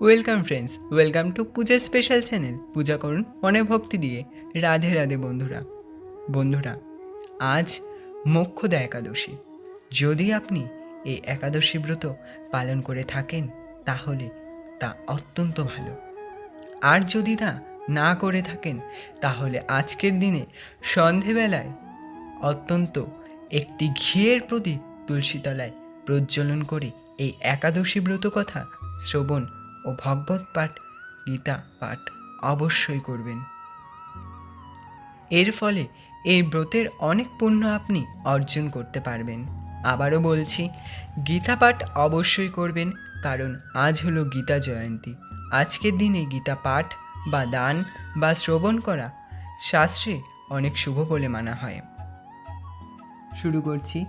Welcome friends welcome to Puja special channel পূজা করুন মনে ভক্তি দিয়ে। রাধে রাধে, বন্ধুরা। বন্ধুরা, আজ মোক্ষদা একাদশী। যদি আপনি এই একাদশী ব্রত পালন করে থাকেন, তাহলে তা অত্যন্ত ভালো। আর যদি তা না করে থাকেন, তাহলে আজকের দিনে সন্ধেবেলায় অত্যন্ত একটি ঘিয়ের প্রদীপ তুলসীতলায় প্রজ্বলন করে এই একাদশী ব্রত কথা শ্রবণ ও ভগবত পাঠ, গীতা পাঠ অবশ্যই করবেন। এর ফলে এই ব্রতের অনেক পুণ্য আপনি অর্জন করতে পারবেন। আবারও বলছি, গীতা পাঠ অবশ্যই করবেন, কারণ আজ হলো গীতা জয়ন্তী। আজকের দিনে গীতা পাঠ বা দান বা শ্রবণ করা শাস্ত্রে অনেক শুভ বলে মানা হয়। শুরু করছি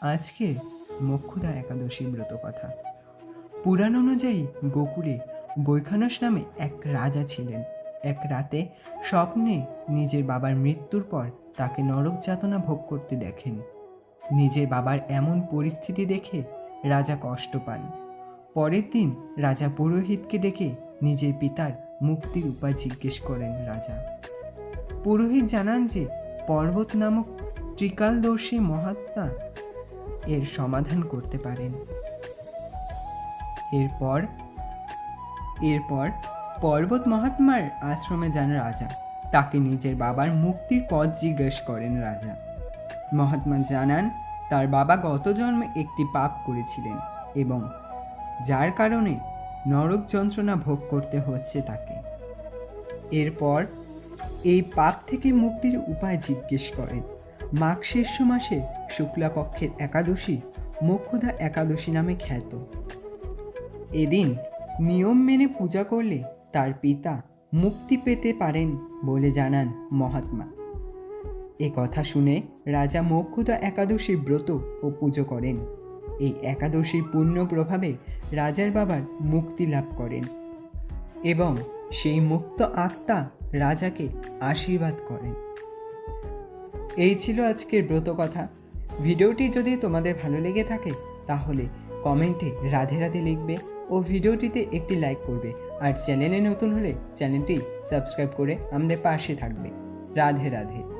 আজকের মোক্ষদা একাদশী ব্রত কথা। পুরাণ অনুযায়ী গোকুলে বৈখানস নামে এক রাজা ছিলেন। এক রাতে স্বপ্নে নিজের বাবার মৃত্যুর পর তাকে নরক যাতনা ভোগ করতে দেখেন। নিজের বাবার এমন পরিস্থিতি দেখে রাজা কষ্ট পান। পরের দিন রাজা পুরোহিতকে ডেকে নিজের পিতার মুক্তির উপায় জিজ্ঞেস করেন রাজা। পুরোহিত জানান যে, পর্বত নামক ত্রিকালদর্শী মহাত্মা এর সমাধান করতে পারেন। এরপর এরপর পর্বত মহাত্মার আশ্রমে যান রাজা। তাকে নিজের বাবার মুক্তির পথ জিজ্ঞেস করেন রাজা। মহাত্মা জানান, তার বাবা গত জন্মে একটি পাপ করেছিলেন এবং যার কারণে নরক যন্ত্রণা ভোগ করতে হচ্ছে তাকে। এরপর এই পাপ থেকে মুক্তির উপায় জিজ্ঞেস করেন। মাঘ শীর্ষ মাসে শুক্লাপক্ষের একাদশী মোক্ষদা একাদশী নামে খ্যাত। এদিন নিয়ম মেনে পূজা করলে তার পিতা মুক্তি পেতে পারেন বলে জানান মহাত্মা। এ কথা শুনে রাজা মক্ষুদা একাদশী ব্রত ও পুজো করেন। এই একাদশীর পূর্ণ প্রভাবে রাজার বাবার মুক্তি লাভ করেন এবং সেই মুক্ত আত্মা রাজাকে আশীর্বাদ করেন। এই ছিল আজকের ব্রত কথা। ভিডিওটি যদি তোমাদের ভালো লেগে থাকে, তাহলে কমেন্টে রাধে রাধে লিখবে। ও ভিডিওটিতে একটি লাইক করবে। আর চ্যানেলে নতুন হলে চ্যানেলটি সাবস্ক্রাইব করে আমাদের পাশে থাকবে। রাধে রাধে।